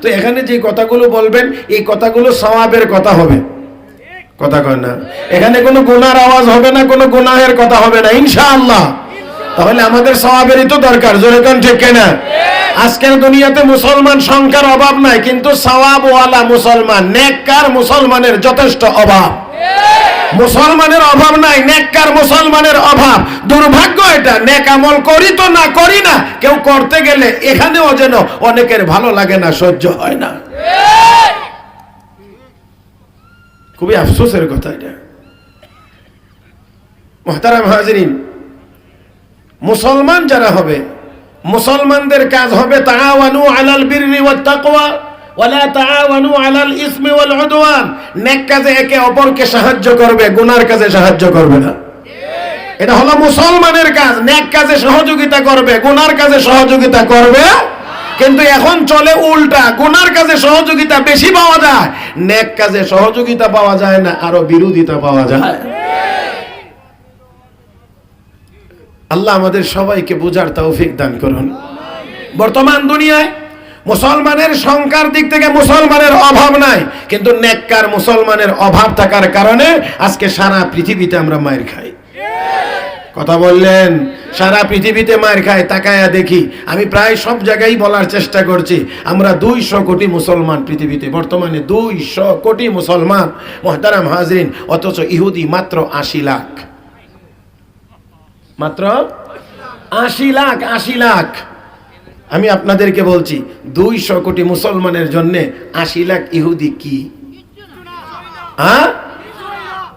তো এখানে যে কথাগুলো বলবেন, এই কথাগুলো সওয়াবের কথা হবে। কথা কয় না। এখানে কোনো গুনার আওয়াজ হবে না, কোনো গুনাহের কথা হবে না, ইনশাআল্লাহ। তাহলে আমাদের সবাবেরই তো দরকার, জোরে কোন ঠিক না আজকের দুনিয়াতে মুসলমান সংখ্যার অভাব নাই, কিন্তু সওয়াবওয়ালা মুসলমান, নেককার মুসলমানের যথেষ্ট অভাব। মুসলমানের অভাব নাই, নেককার মুসলমানের অভাব। দুর্ভাগ্য এটা, নেক আমল করি তো না করি না, কেউ করতে গেলে এখানেও যেন অনেকের ভালো লাগে না, সহ্য হয় না। খুবই আফসোসের কথা এটা। মহতারাম হাজরিন, মুসলমান যারা হবে, মুসলমানদের কাজ হবে তাআওয়ানু আলাল বিররি ওয়াত তাকওয়া। নেক কাজে একে অপরকে সাহায্য করবে কাজে সাহায্য করবে না। এটা হলো মুসলমানের কাজ কাজে সহযোগিতা করবে কাজে সহযোগিতা করবে। কিন্তু এখন চলে উল্টা, গুনার কাজে সহযোগিতা বেশি পাওয়া যায়। নেক কাজে সহযোগিতা পাওয়া যায় না, আরও বিরোধিতা পাওয়া যায়। আল্লাহ আমাদের সবাইকে বোঝার তৌফিক দান করুন। বর্তমান দুনিয়ায় মুসলমানের সংখ্যার দিক থেকে মুসলমানের অভাব নাই, কিন্তু নেককার মুসলমানের অভাব থাকার কারণে আজকে সারা পৃথিবীতে আমরা মায়ের খাই। কথা বললেন, সারা পৃথিবীতে মায়ের খায়, তাকায়া দেখি, আমি প্রায় সব জায়গায় বলার চেষ্টা করছি, আমরা দুইশো কোটি মুসলমান পৃথিবীতে, বর্তমানে দুইশো কোটি মুসলমান, মহতারাম হাজরিন, অথচ ইহুদি মাত্র আশি লাখ। মাত্র আশি লাখ আশি লাখ। আমি আপনাদেরকে বলছি, দুইশো কোটি মুসলমানের জন্য আশি লাখ ইহুদি কি? হ্যাঁ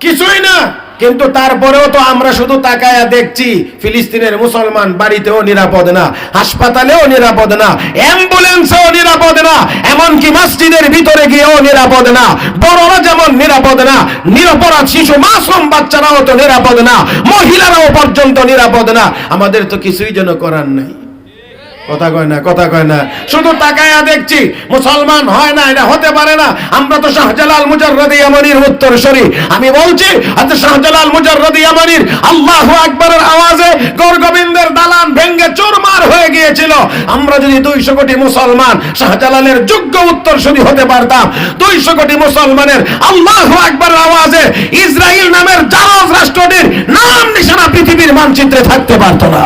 কিছুই না। কিন্তু তারপরেও তো আমরা শুধু তাকায়া দেখছি, ফিলিস্তিনের মুসলমান বাড়িতেও নিরাপদ না, হাসপাতালেও নিরাপদ না, অ্যাম্বুলেন্সেও নিরাপদ না, এমনকি মসজিদের ভিতরে গিয়েও নিরাপদ না, বড়রা যেমন নিরাপদ না, নিরাপরাধ শিশু, মাসুম বাচ্চারাও তো নিরাপদ না, মহিলারাও পর্যন্ত নিরাপদ না। আমাদের তো কিছুই যেন করার নাই। কথা কয় না, কথা কয় না। শুধু তাকায়া দেখছি, মুসলমান হয় না, এটা হতে পারে না। আমরা তো শাহজালাল মুজাররদি ইয়ামানির উত্তরসূরি। আমি বলছি আচ্ছা শাহজালাল মুজাররদি ইয়ামানির আল্লাহু আকবারের আওয়াজে গৌরগোবিন্দের দালান ভেঙ্গে চুরমার হয়ে গিয়েছিল। আমরা যদি দুইশো কোটি মুসলমান শাহজালালের যোগ্য উত্তরসূরি হতে পারতাম, দুইশো কোটি মুসলমানের আল্লাহু আকবারের আওয়াজে ইসরায়েল নামের জাহাজ রাষ্ট্রটির নাম নিশানা পৃথিবীর মানচিত্রে থাকতে পারতো না।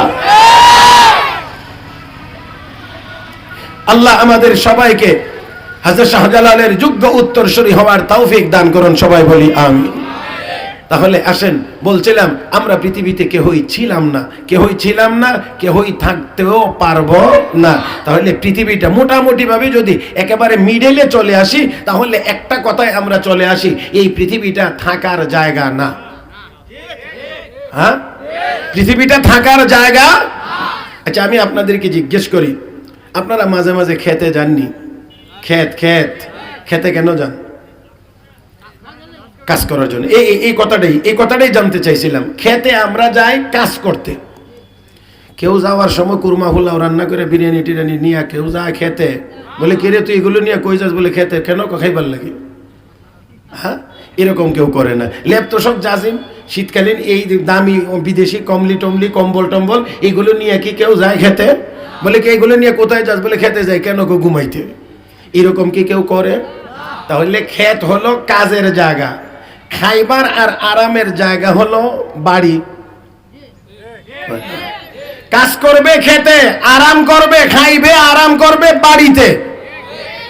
আল্লাহ আমাদের সবাইকে হাজর শাহজালালের যোগ্য উত্তরসূরি হওয়ার তৌফিক দান করুন, সবাই বলি আমি তাহলে আসেন, বলছিলাম, আমরা পৃথিবীতে কেহই ছিলাম না, কেহই ছিলাম না, কেহই থাকতেও পারব না। তাহলে পৃথিবীটা মোটামুটিভাবে যদি একেবারে মিডেলে চলে আসি, তাহলে একটা কথায় আমরা চলে আসি, এই পৃথিবীটা থাকার জায়গা না। হ্যাঁ? পৃথিবীটা থাকার জায়গা? আচ্ছা আমি আপনাদেরকে জিজ্ঞেস করি আপনারা মাঝে মাঝে খেতে যাননি? ক্ষেত ক্ষেত খেতে কেন যান? কাজ করার জন্য। এই, এই- কথাটাই, এই কথাটাই জানতে চাইছিলাম। খেতে আমরা যাই, কাজ করতে। কেউ যাওয়ার সময় কুরমা ফুলাও রান্না করে বিরিয়ানি টিরিয়ানি নিয়ে কেউ যায় খেতে। বলে কিরে তুই এগুলো নিয়ে কই যাস? বলে, খেতে, কেন খাইবার লাগে? হ্যাঁ? এরকম কেউ করে না। লেপ তো সব জাজিম। শীতকালীন এই দামি বিদেশি কমলি টমলি, কম্বল টম্বল, এগুলো নিয়ে কি কেউ যায় খেতে? বলে কি এগুলো নিয়ে কোথায় যাস? বলে খেতে যাই। কেন গো ঘুমাইতে? এরকম কি কেউ করে? তাহলে ক্ষেত হলো কাজের জায়গা। খাইবার আর আরামের জায়গা হলো বাড়ি। কাজ করবে খেতে, আরাম করবে, খাইবে, আরাম করবে বাড়িতে।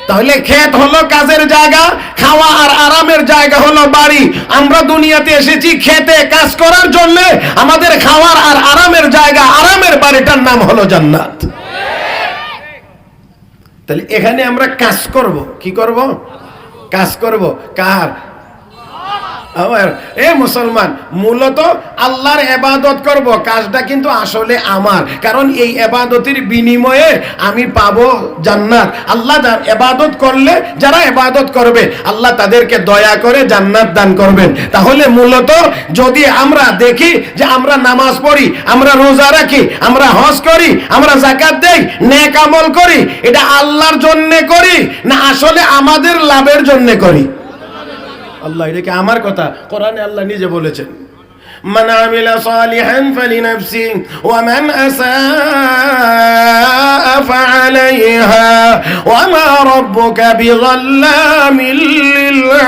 তাহলে ক্ষেত হলো কাজের জায়গা, খাওয়া আর আরামের জায়গা হলো বাড়ি। আমরা দুনিয়াতে এসেছি খেতে কাজ করার জন্য, আমাদের খাওয়ার আর আরামের জায়গা, আরামের বাড়িটার নাম হলো জান্নাত। তাহলে এখানে আমরা কাজ করব। কি করব? কাজ করব। কার? আমার। এ মুসলমান, মূলত আল্লাহর এবাদত করব, কাজটা কিন্তু আসলে আমার। কারণ এই এবাদতের বিনিময়ে আমি পাবো জান্নাত। আল্লাহ এবাদত করলে যারা এবাদত করবে, আল্লাহ তাদেরকে দয়া করে জান্নাত দান করবেন। তাহলে মূলত যদি আমরা দেখি যে আমরা নামাজ পড়ি, আমরা রোজা রাখি, আমরা হজ করি, আমরা জাকাত দেই, নেক আমল করি, এটা আল্লাহর জন্য করি না আসলে আমাদের লাভের জন্য করি? আল্লাহ এটা কি আমার কথা কোরআনে আল্লাহ নিজে বলেছেন من عمل صالحا فلنفسه ومن أساء فعليها وما ربك بظلام للعبيد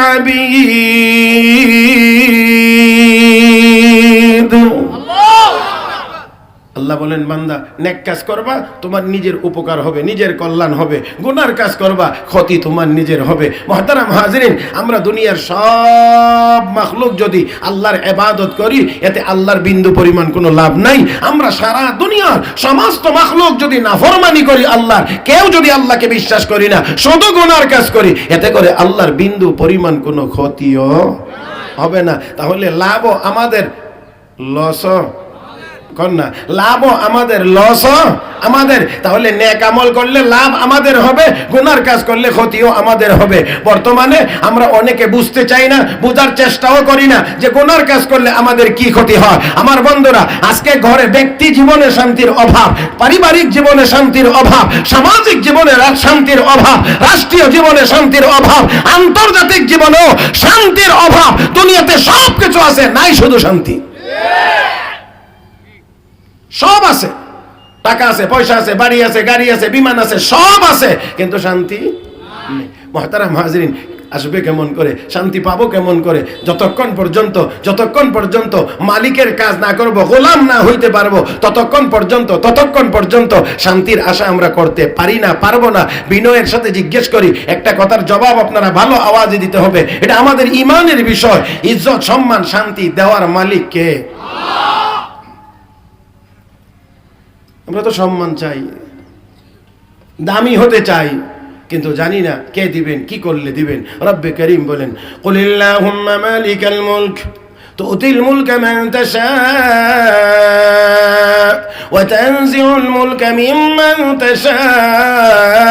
আল্লাহ বলেন, বান্দা, নেক কাজ করবা, তোমার নিজের উপকার হবে, নিজের কল্যাণ হবে, গুনার কাজ করবা, ক্ষতি তোমার নিজের হবে। মহতারাম হাজরিন, আমরা দুনিয়ার সব মাখলুক যদি আল্লাহর এবাদত করি, এতে আল্লাহর বিন্দু পরিমাণ কোনো লাভ নাই। আমরা সারা দুনিয়ার সমস্ত মাখলুক যদি নাফরমানি করি আল্লাহর, কেউ যদি আল্লাহকে বিশ্বাস করি না, শুধু গুনার কাজ করি, এতে করে আল্লাহর বিন্দু পরিমাণ কোনো ক্ষতিও হবে না। তাহলে লাভও আমাদের, লসও না লাভও আমাদের লস আমাদের। তাহলে নেক আমল করলে লাভ আমাদের হবে, গুনার কাজ করলে ক্ষতিও আমাদের হবে। বর্তমানে আমরা অনেকে বুঝতে চাই না, বোঝার চেষ্টাও করি না যে গুনার কাজ করলে আমাদের কি ক্ষতি হয়। আমার বন্ধুরা, আজকে ঘরে ব্যক্তি জীবনে শান্তির অভাব, পারিবারিক জীবনে শান্তির অভাব, সামাজিক জীবনে শান্তির অভাব, রাষ্ট্রীয় জীবনে শান্তির অভাব, আন্তর্জাতিক জীবনেও শান্তির অভাব, দুনিয়াতে সব কিছু আছে, নাই শুধু শান্তি। সব আছে। টাকা আছে, পয়সা আছে, বাড়ি আছে, গাড়ি আছে, বিমান আছে, সব আছে। কিন্তু শান্তি নেই। মহতারাম হাজরিন, আসবে কেমন করে? শান্তি পাবো কেমন করে? যতক্ষণ পর্যন্ত যতক্ষণ পর্যন্ত মালিকের কাজ না করব, গোলাম না হইতে পারব, ততক্ষণ পর্যন্ত ততক্ষণ পর্যন্ত শান্তির আশা আমরা করতে পারি না, পারব না। বিনয়ের সাথে জিজ্ঞেস করি, একটা কথার জবাব আপনারা ভালো আওয়াজে দিতে হবে। এটা আমাদের ইমানের বিষয়। ইজ্জত, সম্মান, শান্তি দেওয়ার মালিক কে? আমরা তো সম্মান চাই, দামি হতে চাই, কিন্তু জানি না কে দিবেন, কি করলে দিবেন। রব্বে করিম বলেন, কলিল্লাহুম্মা তো মুলক মুল কেমন تشاء وتنزع الملك ممن تشاء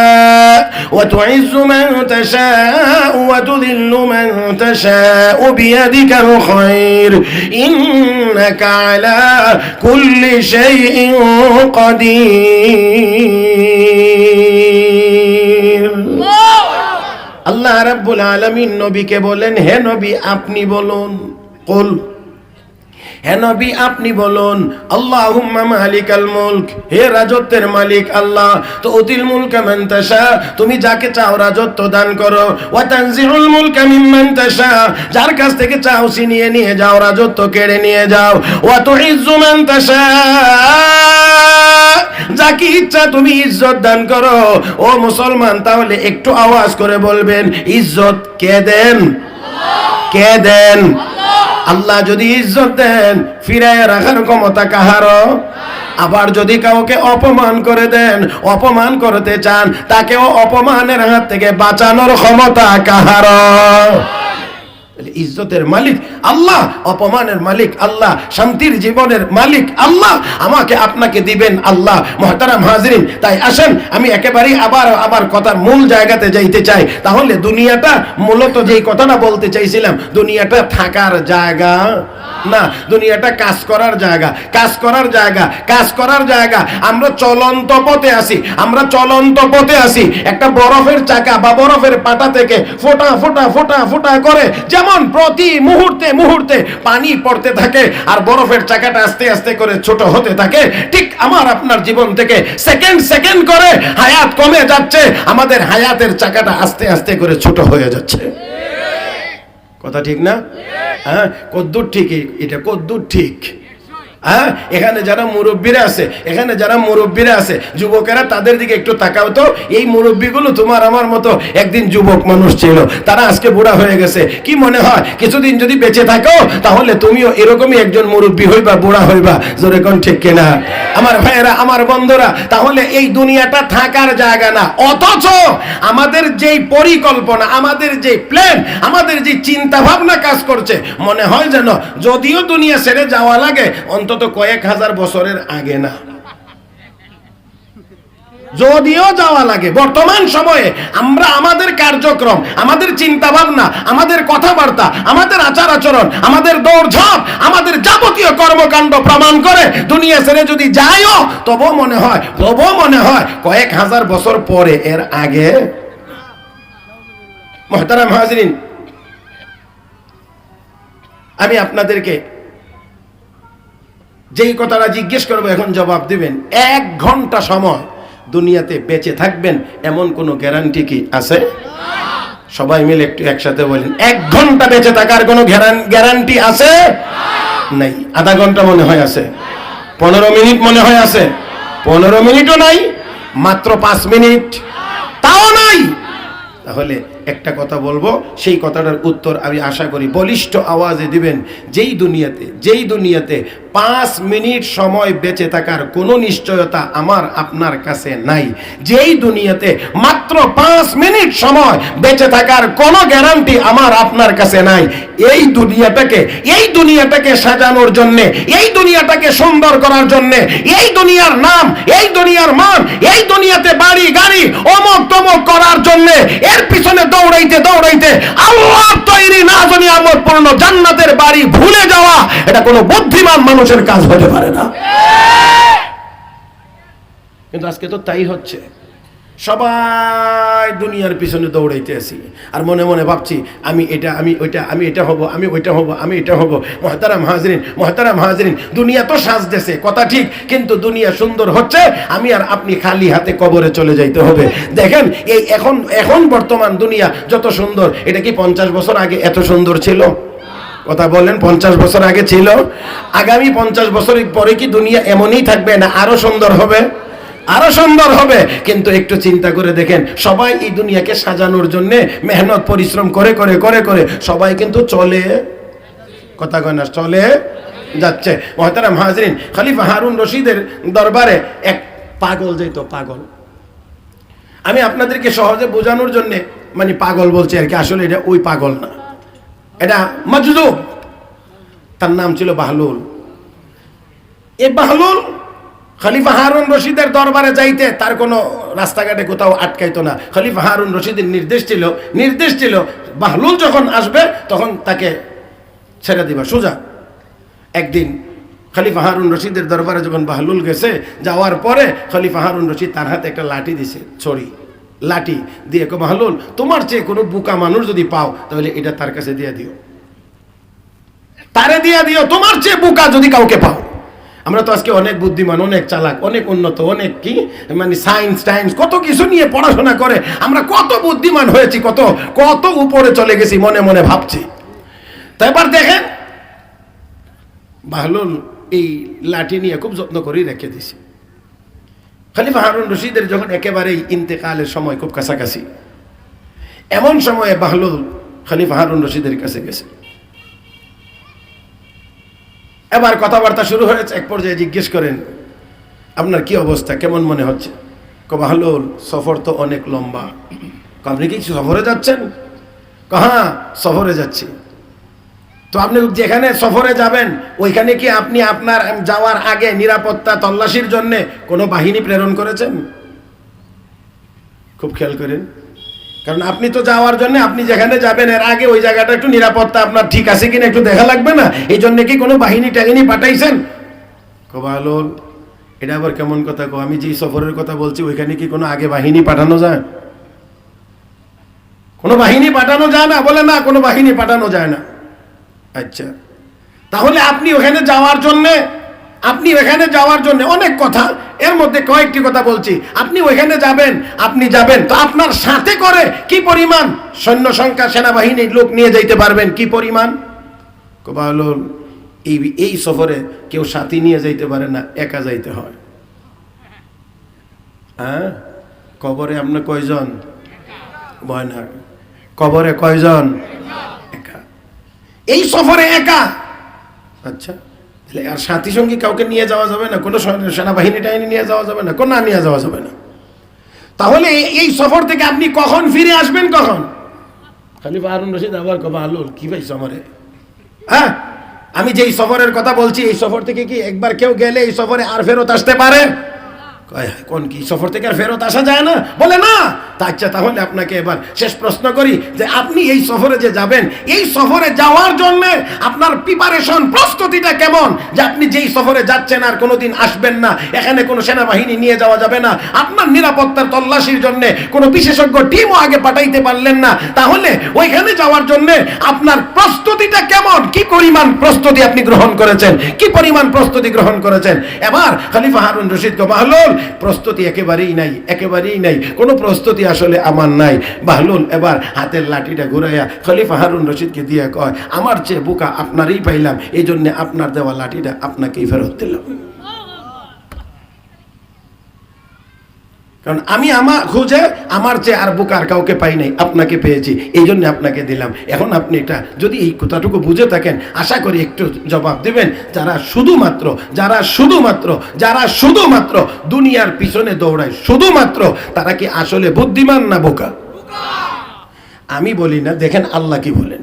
وتعز من تشاء وتذل من تشاء بيدك الخير إنك على كل شيء قدير আল্লাহ রাব্বুল আলামিন নবীকে বলেন হে নবী আপনি বলুন কুল হে নবী, আপনি বলুন, আল্লাহুম্মা মালিকাল মুলক, হে রাজত্বের মালিক আল্লাহ, তো উতিল মুলকা মান তুমি যাকে চাও রাজত্ব দান করো। ওয়া তানজিউল মুলকা মিম্মান তাশা, যার কাছ থেকে চাও ছিনিয়ে নিয়ে যাও, রাজত্ব কেড়ে নিয়ে যাও। ওয়া তুইজ্জু মান তাশা, যাকে ইচ্ছা তুমি ইজ্জত দান করো। ও মুসলমান, তাহলে একটু আওয়াজ করে বলবেন, ইজ্জত কে দেন? কে দেন? আল্লাহ যদি ইজ্জত দেন ফিরায় রাখার ক্ষমতা কাহার? আবার যদি কাউকে অপমান করে দেন, অপমান করতে চান, তাকেও অপমানের হাত থেকে বাঁচানোর ক্ষমতা তাহলে ইজ্জতের মালিক আল্লাহ, অপমানের মালিক আল্লাহ, শান্তির জীবনের মালিক আল্লাহ। আমাকে আপনাকে দিবেন আল্লাহ। মহতারাম হাজরিন, তাই আসেন, আমি একেবারেই আবার আবার কথার মূল জায়গাতে যাইতে চাই। তাহলে দুনিয়াটা মূলত যেই কথাটা বলতে চাইছিলাম, দুনিয়াটা থাকার জায়গা না, দুনিয়াটা কাজ করার জায়গা, কাজ করার জায়গা, কাজ করার জায়গা। আমরা চলন্ত পথে আসি আমরা চলন্ত পথে আসি একটা বরফের চাকা বা বরফের পাটা থেকে ফোটা ফোটা ফোটা ফোটা করে যেমন প্রতি মুহূর্তে মুহূর্তে পানি পড়তে থাকে আর বরফের চাকাটা আস্তে আস্তে করে ছোট হতে থাকে, ঠিক আমার আপনার জীবন থেকে সেকেন্ড সেকেন্ড করে হায়াত কমে যাচ্ছে, আমাদের হায়াতের চাকাটা আস্তে আস্তে করে ছোট হয়ে যাচ্ছে। কথা ঠিক না? হ্যাঁ কদ্দুর ঠিক, এটা কদ্দুর ঠিক। হ্যাঁ? এখানে যারা মুরব্বীরা আছে, এখানে যারা মুরব্বীরা আছে, যুবকেরা তাদের দিকে একটু তাকাও তো। এই মুরব্বীগুলো তোমার আমার মতো একদিন যুবক মানুষ ছিল, তারা আজকে বুড়া হয়ে গেছে। কি মনে হয়? কিছুদিন যদি বেঁচে থাকো, তাহলে তুমিও এরকমই একজন মুরব্বী হইবা, বুড়া হইবা। জোরে কোন ঠিক কিনা? আমার ভাইয়েরা, আমার বন্ধুরা, তাহলে এই দুনিয়াটা থাকার জায়গা না। অথচ আমাদের যেই পরিকল্পনা, আমাদের যে প্ল্যান আমাদের যে চিন্তা ভাবনা কাজ করছে, মনে হয় যেন যদিও দুনিয়া ছেড়ে যাওয়া লাগে, অন্তত কয়েক হাজার বছরের আগে না। যদিও যাওয়া লাগে, বর্তমান সময়ে আমরা আমাদের কার্যক্রম, আমাদের চিন্তা ভাবনা আমাদের কথাবার্তা, আমাদের আচার আচরণ, আমাদের দৌড়ঝাঁপ, আমাদের যাবতীয় কর্মকাণ্ড প্রমাণ করে দুনিয়া ছেড়ে যদি যাইও, তবুও মনে হয় তবু মনে হয় কয়েক হাজার বছর পরে এর আগে। মহতারাম হাজরিন, আমি আপনাদেরকে যেই কথাটা জিজ্ঞেস করব, এখন জবাব দিবেন। এক ঘণ্টা সময় দুনিয়াতে বেঁচে থাকবেন, এমন কোনো গ্যারান্টি কি আছে? সবাই মিলে একটু একসাথে বলেন, এক ঘণ্টা বেঁচে থাকার কোনো গ্যারান্টি আছে? নাই। আধা ঘণ্টা মনে হয় আছে। পনেরো মিনিট মনে হয় আছে। পনেরো মিনিটও নাই, মাত্র পাঁচ মিনিট। তাও নাই। তাহলে একটা কথা বলব, সেই কথাটার উত্তর আমি আশা করি বলিষ্ঠ আওয়াজে দিবেন। যেই দুনিয়াতে যেই দুনিয়াতে পাঁচ মিনিট সময় বেঁচে থাকার কোনো নিশ্চয়তা আমার, আপনার কাছে নাই। যেই দুনিয়াতে মাত্র পাঁচ মিনিট সময় বেঁচে থাকার কোনো গ্যারান্টি আমার, আপনার কাছে নাই। এই দুনিয়াটাকে এই দুনিয়াটাকে সাজানোর জন্যে, এই দুনিয়াটাকে সুন্দর করার জন্যে, এই দুনিয়ার নাম, এই দুনিয়ার মান, এই দুনিয়াতে বাড়ি গাড়ি অমক তমক করার জন্যে, এর পিছনে দৌড়াইতে দৌড়াইতে আল্লাহ তৈরি না জানি আমার পূর্ণ, জান্নাতের বাড়ি ভুলে যাওয়া, এটা কোনো বুদ্ধিমান মানুষের কাজ হতে পারে না। কিন্তু আজকে তো তাই হচ্ছে। সবাই দুনিয়ার পিছনে দৌড়াইতে আছি। আর মনে মনে ভাবছি, আমি এটা, আমি ওইটা, আমি এটা হব, আমি ওইটা হব, আমি এটা হব। মহতারাম হাজরিন মহতারাম হাজরিন, দুনিয়া তো সাজতেছে, কথা ঠিক, কিন্তু দুনিয়া সুন্দর হচ্ছে, আমি আর আপনি খালি হাতে কবরে চলে যাইতে হবে। দেখেন, এই এখন এখন বর্তমান দুনিয়া যত সুন্দর, এটা কি পঞ্চাশ বছর আগে এত সুন্দর ছিল? কথা বললেন পঞ্চাশ বছর আগে ছিল? আগামী পঞ্চাশ বছর পরে কি দুনিয়া এমনই থাকবে না আরও সুন্দর হবে? আরও সুন্দর হবে। কিন্তু একটু চিন্তা করে দেখেন, সবাই এই দুনিয়াকে সাজানোর জন্য মেহনত, পরিশ্রম করে করে করে করে, সবাই কিন্তু চলে। কথা কয় না, চলে যাচ্ছে। মহতারাম হাজরিন, খলিফা হারুন রশিদের দরবারে এক পাগল যেত পাগল। আমি আপনাদেরকে সহজে বোঝানোর জন্য মানে পাগল বলছি আর কি, আসলে এটা ওই পাগল না। এটা মজদুব তার নাম ছিল বাহলুল। এ বাহলুল খলিফা হারুন রশিদের দরবারে যাইতে তার কোনো রাস্তাঘাটে কোথাও আটকাইতো না। খলিফা হারুন রশিদের নির্দেশ ছিল নির্দেশ ছিল, বাহলুল যখন আসবে তখন তাকে ছেড়ে দিবা। সোজা। একদিন খলিফা হারুন রশিদের দরবারে যখন বাহলুল গেছে, যাওয়ার পরে খলিফা হারুন রশিদ তার হাতে একটা লাঠি দিছে, ছড়ি, লাঠি দিয়ে কো বাহলুল, তোমার চেয়ে কোনো বুকা মানুষ যদি পাও, তাহলে এটা তার কাছে দিয়ে দিও। তারে দিয়ে দিও, তোমার চেয়ে বুকা যদি কাউকে পাও। আমরা তো আজকে অনেক বুদ্ধিমান, অনেক চালাক, অনেক উন্নত, অনেক কি মানে সায়েন্স টাইন্স কত কিছু নিয়ে পড়াশোনা করে। আমরা কত বুদ্ধিমান হয়েছি, কত কত উপরে চলে গেছি, মনে মনে ভাবছি। তো এবার দেখেন বাহলুল এই লাঠি নিয়ে খুব যত্ন করেই রেখে দিছি খলিফা হারুন রশিদের যখন একেবারেই ইন্তেকালের সময় খুব কাছাকাছি, এমন সময়ে বাহলুল খলিফা হারুন রশিদের কাছে গেছে। এবার কথাবার্তা শুরু হয়েছে, এক পর্যায়ে জিজ্ঞেস করেন, আপনার কি অবস্থা? কেমন মনে হচ্ছে? কবাহলুল সফর তো অনেক লম্বা। আপনি কি সফরে যাচ্ছেন? হ্যাঁ সফরে যাচ্ছি। তো আপনি যেখানে সফরে যাবেন, ওইখানে কি আপনি আপনার যাওয়ার আগে নিরাপত্তা তল্লাশির জন্য কোনো বাহিনী প্রেরণ করেছেন? খুব খেয়াল করেন কারণ আপনি তো যাওয়ার জন্য আপনি যেখানে যাবেন, এর আগে ওই জায়গাটা একটু নিরাপত্তা আপনার ঠিক আছে কিনা একটু দেখা লাগবে না? এই জন্য কি কোনো বাহিনী টাহিনী পাঠাইছেন? কবালুল এটা আবার কেমন কথা কো? আমি যে সফরের কথা বলছি, ওইখানে কি কোনো আগে বাহিনী পাঠানো যায়? কোনো বাহিনী পাঠানো যায় না? বলে না, কোনো বাহিনী পাঠানো যায় না। আচ্ছা। তাহলে আপনি ওখানে যাওয়ার জন্যে আপনি ওখানে যাওয়ার জন্য অনেক কথা, এর মধ্যে কয়েকটি কথা বলছি। আপনি ওইখানে যাবেন, আপনি যাবেন, তো আপনার সাথে করে কি পরিমাণ? সৈন্য সংখ্যা সেনাবাহিনীর লোক নিয়ে যাইতে পারবেন, কি পরিমাণ? কবালুল এই এই সফরে কেউ সাথী নিয়ে যাইতে পারে না, একা যাইতে হয়। হ্যাঁ? কবরে আপনার কয়জন? ভয় না কবরে কয়জন? একা। এই সফরে একা। আচ্ছা। তাহলে আর সাথী সঙ্গী কাউকে নিয়ে যাওয়া যাবে না কোনো সেনাবাহিনী টাইনি নিয়ে যাওয়া যাবে না কোনো না নিয়ে যাওয়া যাবে না। তাহলে এই- সফর থেকে আপনি কখন ফিরে আসবেন কখন? খালি বারুন রশিদ আবার কবা আলুল কি ভাই সফরে হ্যাঁ আমি যে এই সফরের কথা বলছি এই সফর থেকে কি একবার কেউ গেলে এই সফরে আর ফেরত আসতে পারে? কোন কি সফর থেকে আর ফেরত আসা যায় না? বলে, না। আচ্ছা তাহলে আপনাকে এবার শেষ প্রশ্ন করি যে আপনি এই সফরে যে যাবেন, এই সফরে যাওয়ার জন্য আপনার প্রিপারেশন প্রস্তুতিটা কেমন? যে আপনি যেই সফরে যাচ্ছেন আর কোনোদিন আসবেন না, এখানে কোনো সেনাবাহিনী নিয়ে যাওয়া যাবে না, আপনার নিরাপত্তার তল্লাশির জন্য কোনো বিশেষজ্ঞ টিমও আগে পাঠাইতে পারলেন না, তাহলে ওইখানে যাওয়ার জন্য আপনার প্রস্তুতিটা কি পরিমাণ প্রস্তুতি আপনি গ্রহণ করেছেন? কি পরিমাণ প্রস্তুতি গ্রহণ করেছেন? এবার খালিফা হারুন রশিদ বাহলুল, প্রস্তুতি একেবারেই নাই একেবারেই নাই। কোনো প্রস্তুতি আসলে আমার নাই। বাহলুল, এবার হাতের লাঠিটা ঘুরাইয়া খলিফা হারুন রশিদকে দিয়ে কয়, আমার চেয়ে বোকা আপনারই পাইলাম এই জন্যে আপনার দেওয়া লাঠিটা আপনাকেই ফেরত দিলাম। কারণ আমি আমার খুঁজে আমার চেয়ে আর বুক আর কাউকে পাই নাই, আপনাকে পেয়েছি, এই জন্য আপনাকে দিলাম। এখন আপনি এটা যদি এই কথাটুকু বুঝে থাকেন, আশা করি একটু জবাব দেবেন, যারা শুধুমাত্র যারা শুধুমাত্র যারা শুধুমাত্র দুনিয়ার পিছনে দৌড়ায়, শুধুমাত্র, তারা কি আসলে বুদ্ধিমান না বোকা? আমি বলি না, দেখেন আল্লাহ কি বলেন।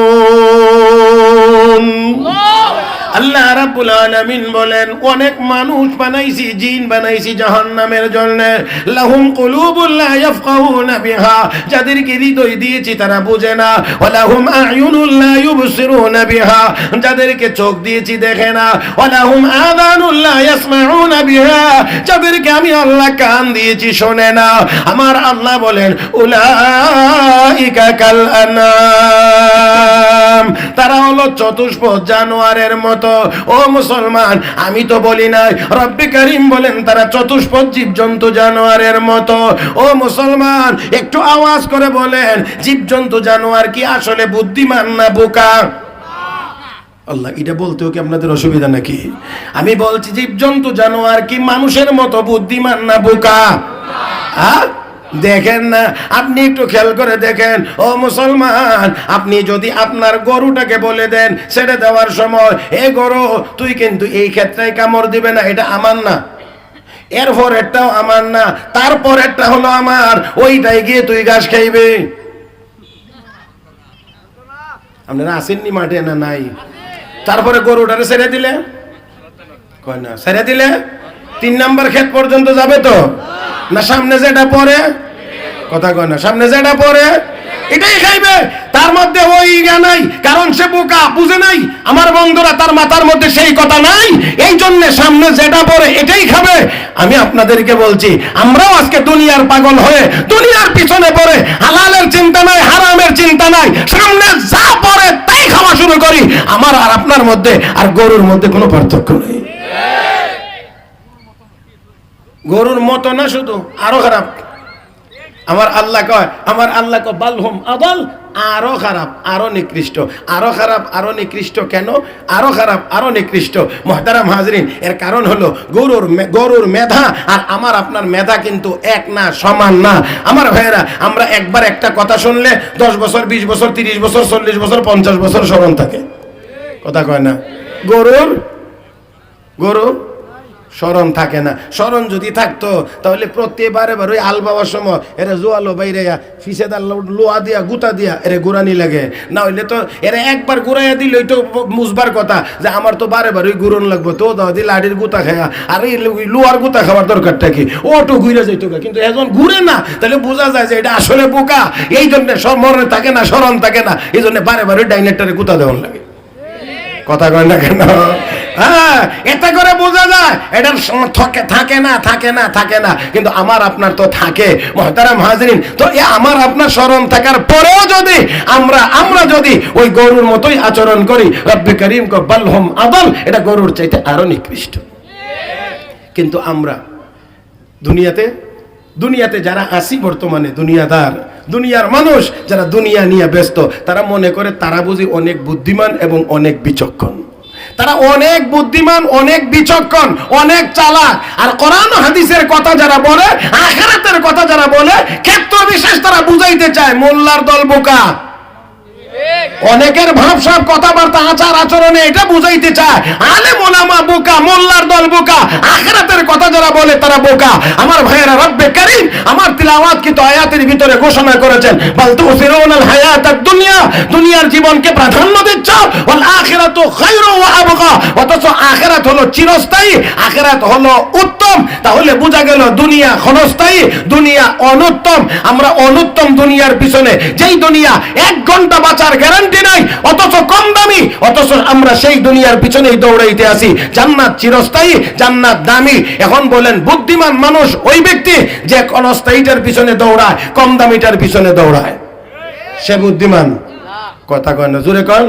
Oh. আল্লাহ রাব্বুল আলামিন বলেন, অনেক মানুষ বানাইছি, জিন বানাইছি জাহান্নামের জন্য। লাহুম কুলুবুল লা ইয়াফকাহুনা বিহা। যাদেরকে হৃদয় দিয়েছি তারা বুঝে না। ওয়ালাহুম আয়ুনুল লা ইউবসিরুনা বিহা। যাদেরকে চোখ দিয়েছি দেখে না। ওয়ালাহুম আযানুল লা ইয়াসমাউনা বিহা। যাদেরকে আমি আল্লাহ কান দিয়েছি শোনে না। আমার আল্লাহ বলেন, উলাইকা কাল আনাম। তারা হলো চতুষ্পদ জানোয়ারের মতো। ও মুসলমান, আমি তো বলি নাই। রব্বি করিম বলেন, তারা চতুষ্পদ জীবজন্তু জানোয়ারের মতো। ও মুসলমান, একটু আওয়াজ করে বলেন, জীবজন্তু জানোয়ার কি আসলে বুদ্ধিমান না বোকা? আল্লাহ, এটা বলতেও কি আপনাদের অসুবিধা নাকি? আমি বলছি, জীবজন্তু জানোয়ার কি মানুষের মতো বুদ্ধিমান না বোকা? হ্যাঁ? দেখেন না, আপনি একটু খেয়াল করে দেখেন। ও মুসলমান, আপনি যদি আপনার গরুটাকে বলে দেন, ছেড়ে দেওয়ার সময়, এ গরু, তুই কিন্তু এই ক্ষেত্রে কামড় দিবে না, এটা আমার না। এরপর একটাও আমার না তারপর একটা হলো আমার, ওইটাই গিয়ে তুই ঘাস খাইবে। আপনারা আসেননি মাঠে না নাই? তারপরে গরুটারে ছেড়ে দিলে? কয় না, ছেড়ে দিলে? তিন নাম্বার ক্ষেত পর্যন্ত যাবে তো? না, সামনে যেটা পরে? কথা কয় না, সামনে যেটা পরে? এটাই খাইবে। তার মধ্যে ওই ইয়া নাই, কারণ সে বোকা, বুঝে নাই? আমার বন্ধুরা তার মাথার মধ্যে সেই কথা নাই। এই জন্য সামনে যেটা পড়ে এটাই খাবে। আমি আপনাদেরকে বলছি, আমরাও আজকে দুনিয়ার পাগল হয়ে, দুনিয়ার পিছনে পড়ে, হালালের চিন্তা নাই, হারামের চিন্তা নাই, সামনে যা পড়ে তাই খাওয়া শুরু করি। আমার আর আপনার মধ্যে, আর গরুর মধ্যে কোনো পার্থক্য নেই। গরুর মতো না শুধু, আরও খারাপ। আমার আল্লাহ কয়, আমার আল্লাহ কয় বালহম আদল আরও খারাপ, আরও নিকৃষ্ট। আরও খারাপ, আরও নিকৃষ্ট কেন? আরও খারাপ, আরও নিকৃষ্ট। মহতারাম হাজরিন, এর কারণ হলো গরুর গরুর মেধা, আর আমার আপনার মেধা কিন্তু এক না, সমান না। আমার ভাইয়েরা, আমরা একবার একটা কথা শুনলে দশ বছর, বিশ বছর, তিরিশ বছর, চল্লিশ বছর, পঞ্চাশ বছর স্মরণ থাকে। কথা কয় না? গরুর গরু স্মরণ থাকে না। স্মরণ যদি থাকতো, তাহলে প্রত্যেকবারে বার ওই আল বাবার সময় এরা জোয়ালো বাইরে ফিসে দার লোয়া দিয়া, গুতা দিয়া এরে গুড়ানি লাগে। না হইলে তো এরা একবার গুড়াইয়া দিলে ওই তো মুসবার কথা যে আমার তো বারে বার ওই গুড়ন লাগবো। তো দাও দি লাডির গুতা খায়া। আর এই লোয়ার গুতা খাওয়ার দরকারটা কি? ওটো ঘুরে যাইতো। কিন্তু এখন ঘুরে না, তাহলে বোঝা যায় যে এটা আসলে বোকা। এই জন্য মরণে থাকে না স্মরণ থাকে না। এই জন্য বারে বারে ডাইনেটারে গুতা দেওয়ার লাগে। কথা কয় না কেন? হ্যাঁ এতে করে বোঝা যায়, এটার থকে- থাকে না থাকে না থাকে না। কিন্তু আমার আপনার তো থাকে, মহতারাম হাজরিন। তো এ আমার আপনার স্মরণ থাকার পরেও যদি আমরা আমরা যদি ওই গরুর মতোই আচরণ করি, রব্বি করিম কো বালহম আদল, এটা গরুর চাইতে আরও নিকৃষ্ট। কিন্তু আমরা দুনিয়াতে দুনিয়াতে যারা আসি বর্তমানে, দুনিয়াদার, দুনিয়ার মানুষ যারা দুনিয়া নিয়ে ব্যস্ত, তারা মনে করে তারা বুঝি অনেক বুদ্ধিমান এবং অনেক বিচক্ষণ। তারা অনেক বুদ্ধিমান, অনেক বিচক্ষণ, অনেক চালাক। আর কোরআন হাদিসের কথা যারা বলে, আখেরাতের কথা যারা বলে ক্ষেত্র বিশেষ তারা বুঝাইতে চায়, মোল্লার দল বোকা। অনেকের ভাবসাব কথাবার্তা, আচার আচরণে এটা বুঝাইতে চায়। আলে মোলামা বোকা, মোল্লার দল বোকা, আখরাতের কথা যারা বলে তারা বোকা। আমার ভাইয়েরা, রব্বে কারীম, আমার তিলাওয়াত কিন্তু আয়াতের ভিতরে ঘোষণা করেছেন। বল তুসিরুনাল হায়াতাদ দুনিয়া, দুনিয়ার জীবনকে প্রাধান্য দিচ্ছ, ওয়াল আখিরাতু খায়রু ওয়া আবকা অথচ আখিরাত হলো চিরস্থায়ী, আখিরাত হলো উত্তম। তাহলে বোঝা গেল দুনিয়া ক্ষণস্থায়ী, দুনিয়া অনুত্তম। আমরা অনুত্তম দুনিয়ার পিছনে। যেই দুনিয়া এক ঘণ্টা বাঁচার গ্যারান্টি নাই, অথচ কম দামি, অথচ আমরা সেই দুনিয়ার পিছনেই দৌড়াইতে আসি জান্নাত চিরস্থায়ী, জান্নাত দামি। এখন বলেন, বুদ্ধিমান মানুষ ওই ব্যক্তি যে ক্ষণস্থায়ীটার পিছনে দৌড়ায়, কম দামিটার পিছনে দৌড়ায়। সে বুদ্ধিমান। কথা কয় না, জোরে কন।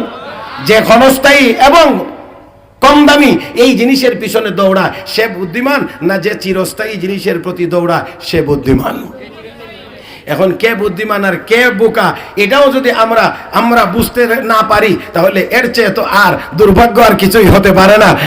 যে ক্ষণস্থায়ী এবং কম দামি এই জিনিসের পিছনে দৌড়ায়, সে বুদ্ধিমান না যে চিরস্থায়ী জিনিসের প্রতি দৌড়ায়, সে বুদ্ধিমান। এখন কে বুদ্ধিমান আর কে বোকা, এটাও যদি আমরা আমরা বুঝতে না পারি, তাহলে এর চেয়ে তো আর দুর্ভাগ্য আর কিছুই হতে পারে না।